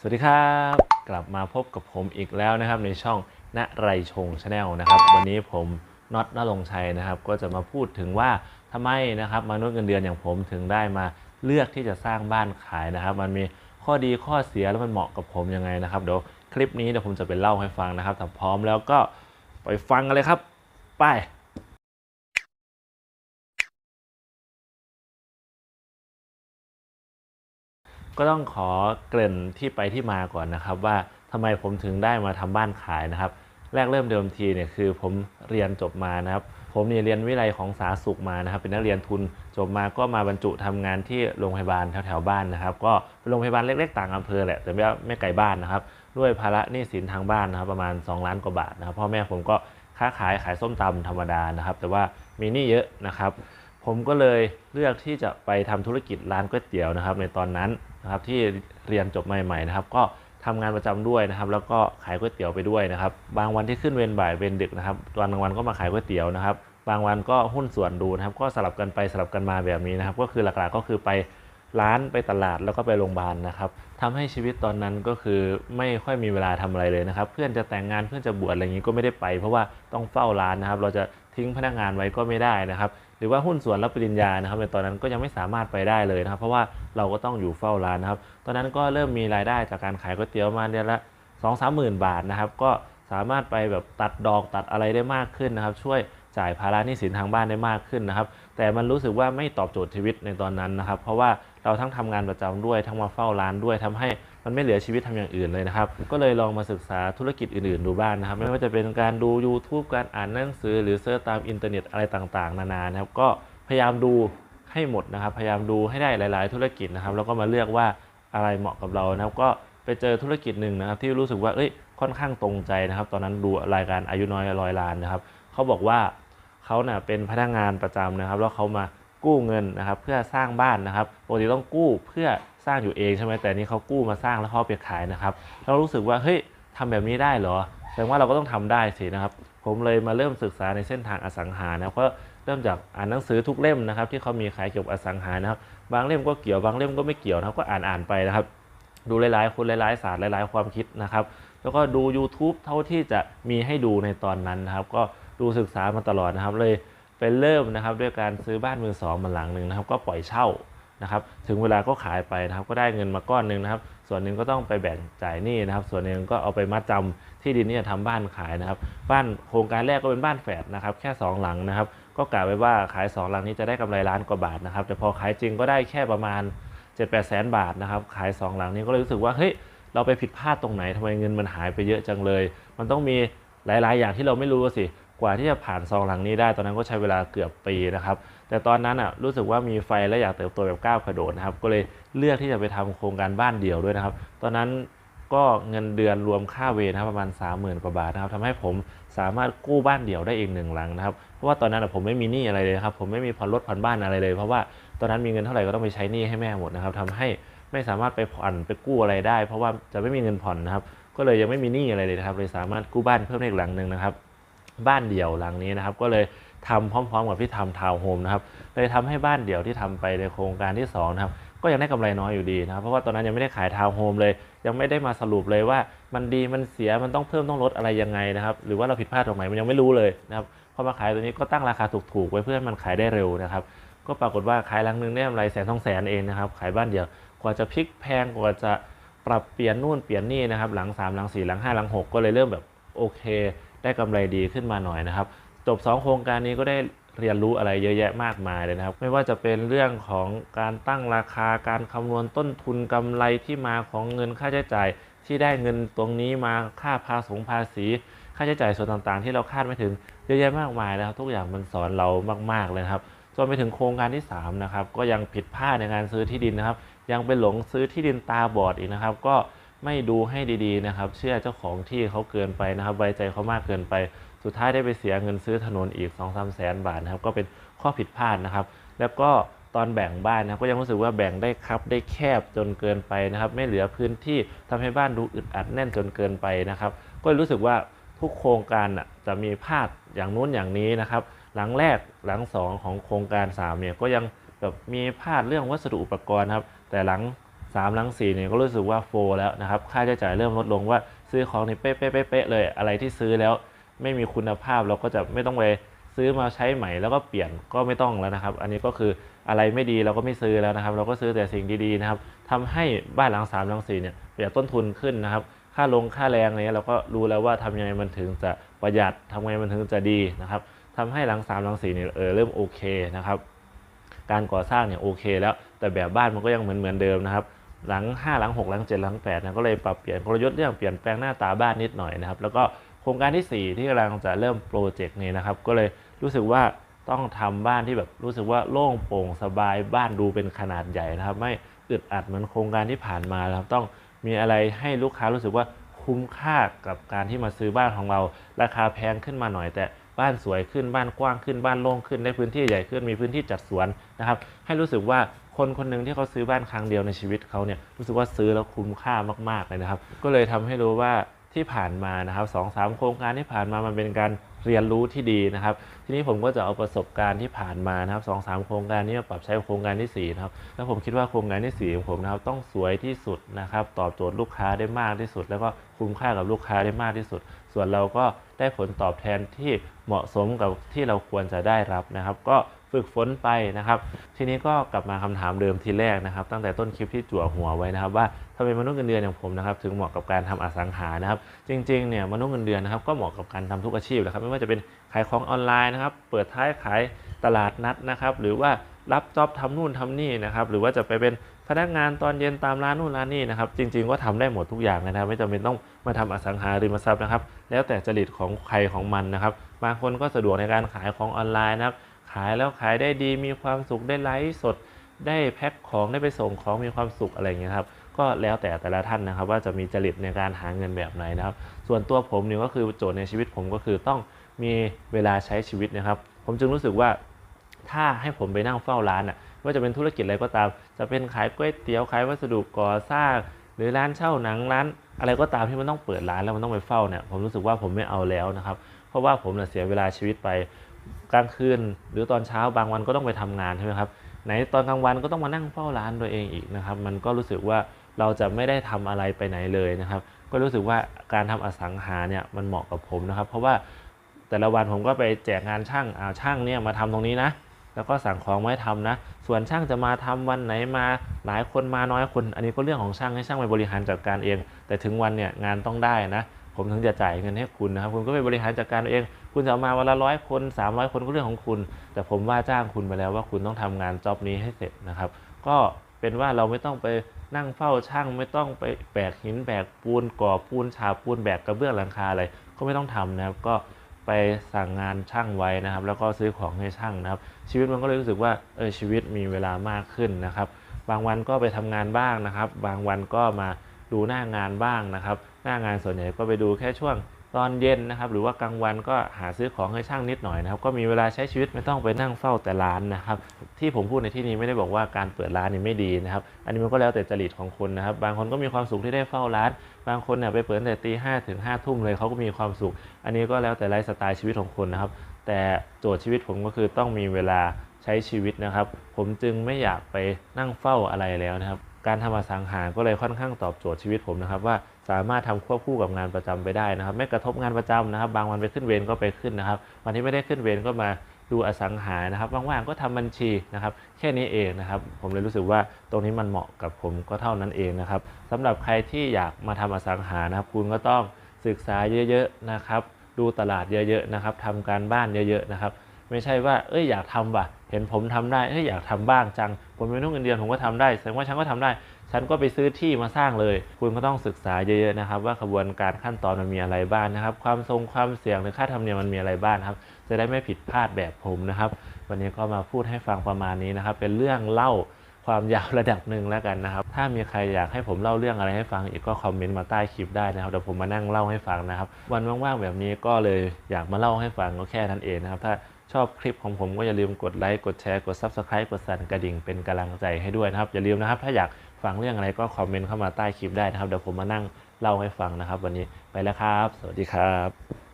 สวัสดีครับ กลับมาพบกับผมอีกแล้วนะครับในช่องณไรชงชาแนลนะครับ วันนี้ผมน็อตนรงชัยนะครับ ก็จะมาพูดถึงว่าทำไมนะครับมนุษย์เงินเดือนอย่างผมถึงได้มาเลือกที่จะสร้างบ้านขายนะครับ มันมีข้อดีข้อเสียแล้วมันเหมาะกับผมยังไงนะครับเดี๋ยวคลิปนี้เดี๋ยวผมจะไปเล่าให้ฟังนะครับถ้าพร้อมแล้วก็ไปฟังกันเลยครับ ไป ก็ต้องขอเกริ่นที่ไปที่มาก่อนนะครับ ว่าทำไมผมถึงได้มาทำบ้านขายนะครับ แรกเริ่มเดิมทีเนี่ยคือผมเรียนจบมานะครับ ผมเนี่ยเรียนวิไลของสาสุขมานะครับ เป็นนักเรียนทุนจบมาก็มาบรรจุทำงานที่โรงพยาบาลแถวๆบ้านนะครับ ก็เป็นโรงพยาบาลเล็กๆต่างอำเภอแหละแต่ไม่ไม่ไกลบ้านนะครับ ด้วยภาระหนี้สินทางบ้านนะครับ ประมาณ 2 ล้านกว่าบาทนะครับพ่อแม่ผมก็ค้าขายขายส้มตำธรรมดานะครับ แต่ว่ามีหนี้เยอะนะครับ ผมก็เลยเลือกที่จะไปทำธุรกิจร้านก๋วยเตี๋ยวนะครับ ในตอนนั้นนะครับที่เรียนจบใหม่ๆนะครับ ก็ทำงานประจำด้วยนะครับ แล้วก็ขายก๋วยเตี๋ยวไปด้วยนะครับ บางวันที่ขึ้นเวรบ่ายเวรดึกนะครับตอนกลางวันก็มาขายก๋วยเตี๋ยวนะครับ บางวันก็หุ้นส่วนดูนะครับ ก็สลับกันไปสลับกันมาแบบนี้นะครับ ก็คือหลักๆก็คือไปร้านไปตลาดแล้วก็ไปโรงพยาบาลนะครับทำให้ชีวิตตอนนั้นก็คือไม่ค่อยมีเวลาทำอะไรเลยนะครับ เพื่อนจะแต่งงานเพื่อนจะบวชอะไรอย่างนี้ก็ไม่ได้ไป เพราะว่าต้องเฝ้าร้านนะครับ เราจะทิ้งพนักงานไว้ก็ไม่ได้นะครับ หรือว่าหุ้นส่วนรับปริญญานะครับในตอนนั้นก็ยังไม่สามารถไปได้เลยนะครับ เพราะว่าเราก็ต้องอยู่เฝ้าร้านนะครับ ตอนนั้นก็เริ่มมีรายได้จากการขายก๋วยเตี๋ยวมาเดือนละ2องสามหมื่นบาทนะครับก็สามารถไปแบบตัดดอกตัดอะไรได้มากขึ้นนะครับ ช่วยจ่ายภาระหนี้สินทางบ้านได้มากขึ้นนะครับ แต่มันรู้สึกว่าไม่ตอบโจทย์ชีวิตในตอนนั้นนะครับ เพราะว่าเราทั้งทำงานประจำด้วยทั้งมาเฝ้าร้านด้วยทำให้ มันไม่เหลือชีวิตทำอย่างอื่นเลยนะครับ ก็เลยลองมาศึกษาธุรกิจอื่นๆ ดูบ้างนะครับ ไม่ว่าจะเป็นการดู YouTube การอ่านหนังสือ หรือเสิร์ชตามอินเทอร์เน็ตอะไรต่างๆ นานานะครับก็พยายามดูให้หมดนะครับ พยายามดูให้ได้หลาย ๆ ธุรกิจนะครับแล้วก็มาเลือกว่าอะไรเหมาะกับเรานะครับ ก็ไปเจอธุรกิจหนึ่งนะครับที่รู้สึกว่าเอ้ยค่อนข้างตรงใจนะครับ ตอนนั้นดูรายการอายุน้อยร้อยล้านนะครับเขาบอกว่าเขาเน่ยเป็นพนักงานประจำนะครับ แล้วเขามา กู้เงินนะครับ เพื่อสร้างบ้านนะครับปกติต้องกู้เพื่อสร้างอยู่เองใช่ไหมแต่นี่เขากู้มาสร้างแล้วเขาเอาไปขายนะครับเรารู้สึกว่าเฮ้ยทำแบบนี้ได้เหรอแสดงว่าเราก็ต้องทำได้สินะครับ ผมเลยมาเริ่มศึกษาในเส้นทางอสังหานะครับก็เริ่มจากอ่านหนังสือทุกเล่มนะครับ ที่เขามีขายเกี่ยวกับอสังหานะครับ บางเล่มก็เกี่ยวบางเล่มก็ไม่เกี่ยวนะครับก็อ่านอ่านไปนะครับ ดูหลายๆ คนหลายๆศาสตร์หลายๆ ความคิดนะครับ แล้วก็ดู YouTube เท่าที่จะมีให้ดูในตอนนั้นนะครับ ก็ดูศึกษามาตลอดนะครับเลย ไปเริ่มนะครับด้วยการซื้อบ้านมือสองมาหลังหนึ่งนะครับ ก็ปล่อยเช่านะครับ ถึงเวลาก็ขายไปนะครับ ก็ได้เงินมาก้อนหนึ่งนะครับ ส่วนหนึ่งก็ต้องไปแบ่งจ่ายหนี้นะครับ ส่วนหนึ่งก็เอาไปมัดจำที่ดินนี่จะทำบ้านขายนะครับ บ้านโครงการแรกก็เป็นบ้านแฝดนะครับ แค่ 2 หลังนะครับ ก็กะไว้ว่าขาย 2 หลังนี้จะได้กำไรล้านกว่าบาทนะครับ แต่พอขายจริงก็ได้แค่ประมาณ7 8แสนบาทนะครับ ขาย 2 หลังนี้ก็เลยรู้สึกว่าเฮ้ยเราไปผิดพลาดตรงไหนทำไมเงินมันหายไปเยอะจังเลย มันต้องมีหลาย ๆ อย่างที่เราไม่รู้สิ กว่าที่จะผ่านซองหลังนี้ได้ตอนนั้นก็ใช้เวลาเกือบปีนะครับ แต่ตอนนั้นอะรู้สึกว่ามีไฟและอยากเติบโตแบบก้าวกระโดดนะครับ ก็เลยเลือกที่จะไปทำโครงการบ้านเดี่ยวด้วยนะครับ ตอนนั้นก็เงินเดือนรวมค่าเวรนะครับประมาณ 30,000กว่าบาทนะครับทำให้ผมสามารถกู้บ้านเดี่ยวได้อีกหนึ่งหลังนะครับ เพราะว่าตอนนั้นผมไม่มีหนี้อะไรเลยครับ ผมไม่มีผ่อนรถผ่อนบ้านอะไรเลย เพราะว่าตอนนั้นมีเงินเท่าไหร่ก็ต้องไปใช้หนี้ให้แม่หมดนะครับทำให้ไม่สามารถไปผ่อนไปกู้อะไรได้ เพราะว่าจะไม่มีเงินผ่อนนะครับ ก็เลยยังไม่มีหนี้อะไรเลยนะครับเลยสามารถกู้บ้านเพิ่มได้อีกหลังหนึ่งนะครับ บ้านเดี่ยวหลังนี้นะครับ ก็เลยทำพร้อม ๆ กับที่ทำทาวน์โฮมนะครับเลยทำให้บ้านเดี่ยวที่ทำไปในโครงการที่สองนะครับก็ยังได้กำไรน้อยอยู่ดีนะครับ เพราะว่าตอนนั้นยังไม่ได้ขายทาวน์โฮมเลย ยังไม่ได้มาสรุปเลยว่ามันดีมันเสียมันต้องเพิ่มต้องลดอะไรยังไงนะครับ หรือว่าเราผิดพลาดตรงไหนมันยังไม่รู้เลยนะครับพอมาขายตัวนี้ก็ตั้งราคาถูกๆไว้เพื่อให้มันขายได้เร็วนะครับ ก็ปรากฏว่าขายหลังนึงได้กำไรแสนสองแสนเองนะครับ ขายบ้านเดียวกว่าจะพลิกแพงกว่าจะปรับเปลี่ยนนู่นเปลี่ยนนี่นะครับ หลัง 3 หลัง 4 หลัง 5 หลัง 6 ก็เลยเริ่มแบบโอเค ได้กำไรดีขึ้นมาหน่อยนะครับ จบ 2 โครงการนี้ก็ได้เรียนรู้อะไรเยอะแยะมากมายเลยนะครับ ไม่ว่าจะเป็นเรื่องของการตั้งราคาการคำนวณต้นทุนกำไรที่มาของเงินค่าใช้จ่ายที่ได้เงินตรงนี้มาค่าภาษงภาษี ค่าใช้จ่ายส่วนต่างๆ ที่เราคาดไม่ถึงเยอะแยะมากมายนะครับ ทุกอย่างมันสอนเรามากๆเลยครับจนไปถึงโครงการที่3นะครับก็ยังผิดพลาดในการซื้อที่ดินนะครับ ยังไปหลงซื้อที่ดินตาบอดอีกนะครับ ก็ ไม่ดูให้ดีๆนะครับ เชื่อเจ้าของที่เขาเกินไปนะครับ ไว้ใจเขามากเกินไป สุดท้ายได้ไปเสียเงินซื้อถนนอีก2องสามแสนบาทนะครับ ก็เป็นข้อผิดพลาดนะครับ แล้วก็ตอนแบ่งบ้านนะก็ยังรู้สึกว่าแบ่งได้ครับได้แคบจนเกินไปนะครับ ไม่เหลือพื้นที่ทำให้บ้านดูอึดอัดแน่นจนเกินไปนะครับ ก็รู้สึกว่าทุกโครงการน่ะจะมีพลาดอย่างนู้นอย่างนี้นะครับ หลังแรกหลังสองของโครงการ3เนี่ยก็ยังแบบมีพลาดเรื่องวัสดุอุปกรณ์ครับ แต่หลัง 3หลัง4เนี่ยก็รู้สึกว่าโฟแล้วนะครับค่าใช้จ่ายเริ่มลดลงว่าซื้อของนี่เป๊ะเป๊ะเป๊ะเลย อะไรที่ซื้อแล้วไม่มีคุณภาพเราก็จะไม่ต้องไปซื้อมาใช้ใหม่แล้วก็เปลี่ยนก็ไม่ต้องแล้วนะครับ อันนี้ก็คืออะไรไม่ดีเราก็ไม่ซื้อแล้วนะครับ เราก็ซื้อแต่สิ่งดีๆนะครับทำให้บ้านหลัง3หลัง4เนี่ยประหยัดต้นทุนขึ้นนะครับ ค่าลงค่าแรงอะไรเงี้ยเราก็รู้แล้วว่าทำยังไงมันถึงจะประหยัดทำยังไงมันถึงจะดีนะครับทำให้หลัง3หลัง4เนี่ยเออเริ่มโอเคนะครับ การก่อสร้างเนี่ยโอเคแล้ว แต่แบบบ้านมันก็ยังเหมือนเหมือนเดิมนะครับ หลัง 5 หลัง 6 หลัง 7 หลัง8นะก็เลยปรับเปลี่ยนกลยุทธ์เรื่องเปลี่ยนแปลงหน้าตาบ้านนิดหน่อยนะครับ แล้วก็โครงการที่ 4 ที่กำลังจะเริ่มโปรเจกต์นี้นะครับ ก็เลยรู้สึกว่าต้องทำบ้านที่แบบรู้สึกว่าโล่งโปร่งสบายบ้านดูเป็นขนาดใหญ่นะครับ ไม่อึดอัดเหมือนโครงการที่ผ่านมานะครับ ต้องมีอะไรให้ลูกค้ารู้สึกว่าคุ้มค่ากับการที่มาซื้อบ้านของเรา ราคาแพงขึ้นมาหน่อย แต่บ้านสวยขึ้นบ้านกว้างขึ้นบ้านโล่งขึ้นได้พื้นที่ใหญ่ขึ้นมีพื้นที่จัดสวนนะครับ ให้รู้สึกว่า คนคนหนึ่งที่เขาซื้อบ้านครั้งเดียวในชีวิตเขาเนี่ยรู้สึกว่าซื้อแล้วคุ้มค่ามากๆเลยนะครับ ก็เลยทำให้รู้ว่าที่ผ่านมานะครับสองสามโครงการที่ผ่านมามันเป็นการเรียนรู้ที่ดีนะครับ ทีนี้ผมก็จะเอาประสบการณ์ที่ผ่านมานะครับสองสามโครงการนี้มาปรับใช้โครงการที่4นะครับแล้วผมคิดว่าโครงการที่4ของผมนะครับต้องสวยที่สุดนะครับ ตอบโจทย์ลูกค้าได้มากที่สุด แล้วก็คุ้มค่ากับลูกค้าได้มากที่สุด ส่วนเราก็ได้ผลตอบแทนที่เหมาะสมกับที่เราควรจะได้รับนะครับ ก็ ฝึกฝนไปนะครับ ทีนี้ก็กลับมาคำถามเดิมทีแรกนะครับ ตั้งแต่ต้นคลิปที่จั่วหัวไว้นะครับ ว่าทำไมมนุษย์เงินเดือนอย่างผมนะครับ ถึงเหมาะกับการทำอสังหานะครับ จริงๆเนี่ยมนุษย์เงินเดือนนะครับก็เหมาะกับการทำทุกอาชีพนะครับ ไม่ว่าจะเป็นขายของออนไลน์นะครับ เปิดท้ายขายตลาดนัดนะครับ หรือว่ารับจ็อบทำนู่นทำนี่นะครับ หรือว่าจะไปเป็นพนักงานตอนเย็นตามร้านนู่นร้านนี่นะครับ จริง ๆ ก็ทำได้หมดทุกอย่างนะครับ ไม่จำเป็นต้องมาทำอสังหาริมทรัพย์นะครับ แล้วแต่จริตของใครของมันนะครับ บางคนก็สะดวกในการขายของออนไลน์นะครับ ขายแล้วขายได้ดีมีความสุขได้ไลฟ์สด ได้แพ็คของได้ไปส่งของมีความสุขอะไรอย่างเงี้ยครับก็แล้วแต่แต่ละท่านนะครับ ว่าจะมีจริตในการหาเงินแบบไหนนะครับ ส่วนตัวผมเนี่ยก็คือโจทย์ในชีวิตผมก็คือต้องมีเวลาใช้ชีวิตนะครับ ผมจึงรู้สึกว่าถ้าให้ผมไปนั่งเฝ้าร้านอะไม่ว่าจะเป็นธุรกิจอะไรก็ตาม จะเป็นขายก๋วยเตี๋ยวขายวัสดุก่อสร้าง หรือร้านเช่าหนังร้าน อะไรก็ตามที่มันต้องเปิดร้านแล้วมันต้องไปเฝ้าเนี่ยผมรู้สึกว่าผมไม่เอาแล้วนะครับ เพราะว่าผมเนี่ยเสียเวลาชีวิตไป กลางคืน หรือตอนเช้าบางวันก็ต้องไปทำงานใช่ไหมครับไหนตอนกลางวันก็ต้องมานั่งเฝ้าร้านตัวเองอีกนะครับ มันก็รู้สึกว่าเราจะไม่ได้ทำอะไรไปไหนเลยนะครับ ก็รู้สึกว่าการทำอสังหาเนี่ยมันเหมาะกับผมนะครับ เพราะว่าแต่ละวันผมก็ไปแจกงานช่างอ่าช่างเนี่ยมาทำตรงนี้นะแล้วก็สั่งของมาให้ทำนะ ส่วนช่างจะมาทำวันไหนมาหลายคนมาน้อยคน อันนี้ก็เรื่องของช่างให้ช่างไปบริหารจัดการเอง แต่ถึงวันเนี่ยงานต้องได้นะ ผมถึงจะจ่ายเงินให้คุณนะครับ คุณก็ไปบริหารจัดการเอง คุณจะมาวันละร้อยคน 300 คนก็เรื่องของคุณ แต่ผมว่าจ้างคุณไปแล้วว่าคุณต้องทำงานจ็อบนี้ให้เสร็จนะครับ ก็เป็นว่าเราไม่ต้องไปนั่งเฝ้าช่างไม่ต้องไปแบกหินแบกปูนก่อปูนฉาบปูนแบกกระเบื้องหลังคาอะไรก็ไม่ต้องทำนะครับ ก็ไปสั่งงานช่างไว้นะครับ แล้วก็ซื้อของให้ช่างนะครับ ชีวิตมันก็เลยรู้สึกว่าเออชีวิตมีเวลามากขึ้นนะครับ บางวันก็ไปทำงานบ้างนะครับ บางวันก็มาดูหน้างานบ้างนะครับ หน้างานส่วนใหญ่ก็ไปดูแค่ช่วง ตอนเย็นนะครับหรือว่ากลางวันก็หาซื้อของให้ช่างนิดหน่อยนะครับก็มีเวลาใช้ชีวิตไม่ต้องไปนั่งเฝ้าแต่ร้านนะครับที่ผมพูดในที่นี้ไม่ได้บอกว่าการเปิดร้านนี่ไม่ดีนะครับอันนี้มันก็แล้วแต่จริตของคนนะครับบางคนก็มีความสุขที่ได้เฝ้าร้าน บางคนเนี่ยไปเปิดแต่ตีห้าถึงห้าทุ่มเลยเขาก็มีความสุข อันนี้ก็แล้วแต่ไลฟ์สไตล์ชีวิตของคนนะครับแต่โจทย์ชีวิตผมก็คือต้องมีเวลาใช้ชีวิตนะครับ ผมจึงไม่อยากไปนั่งเฝ้าอะไรแล้วนะครับการทำอสังหาก็เลยค่อนข้างตอบโจทย์ชีวิตผมนะครับว่า สามารถทำควบคู่กับงานประจำไปได้นะครับ ไม่กระทบงานประจำนะครับ บางวันไปขึ้นเวรก็ไปขึ้นนะครับ วันที่ไม่ได้ขึ้นเวรก็มาดูอสังหานะครับว่างๆก็ทำบัญชีนะครับ แค่นี้เองนะครับ ผมเลยรู้สึกว่าตรงนี้มันเหมาะกับผมก็เท่านั้นเองนะครับสำหรับใครที่อยากมาทำอสังหานะครับ คุณก็ต้องศึกษาเยอะๆนะครับ ดูตลาดเยอะๆนะครับทำการบ้านเยอะๆนะครับ ไม่ใช่ว่าเอ้ยอยากทำว่ะเห็นผมทำได้เอ้ยอยากทำบ้างจัง ผมเป็นนุ่งเงินเดือนผมก็ทำได้แสดงว่าฉันก็ทำได้ ฉันก็ไปซื้อที่มาสร้างเลย คุณก็ต้องศึกษาเยอะๆนะครับ ว่าขบวนการขั้นตอนมันมีอะไรบ้างนะครับ ความทรงความเสี่ยงหรือค่าธรรมเนียมมันมีอะไรบ้างครับ จะได้ไม่ผิดพลาดแบบผมนะครับ วันนี้ก็มาพูดให้ฟังประมาณนี้นะครับ เป็นเรื่องเล่าความยาวระดับหนึ่งแล้วกันนะครับ ถ้ามีใครอยากให้ผมเล่าเรื่องอะไรให้ฟังอีกก็คอมเมนต์มาใต้คลิปได้นะครับเดี๋ยวผมมานั่งเล่าให้ฟังนะครับ วันว่างๆแบบนี้ก็เลยอยากมาเล่าให้ฟังก็แค่นั้นเองนะครับ ถ้าชอบคลิปของผมก็อย่าลืมกดไลค์กดแชร์กด Subscribe กดสั่นกระดิ่งเป็นกำลังใจให้ด้วยนะครับอย่าลืมนะครับ ถ้าอยาก ฟังเรื่องอะไรก็คอมเมนต์เข้ามาใต้คลิปได้นะครับเดี๋ยวผมมานั่งเล่าให้ฟังนะครับ วันนี้ไปแล้วครับ สวัสดีครับ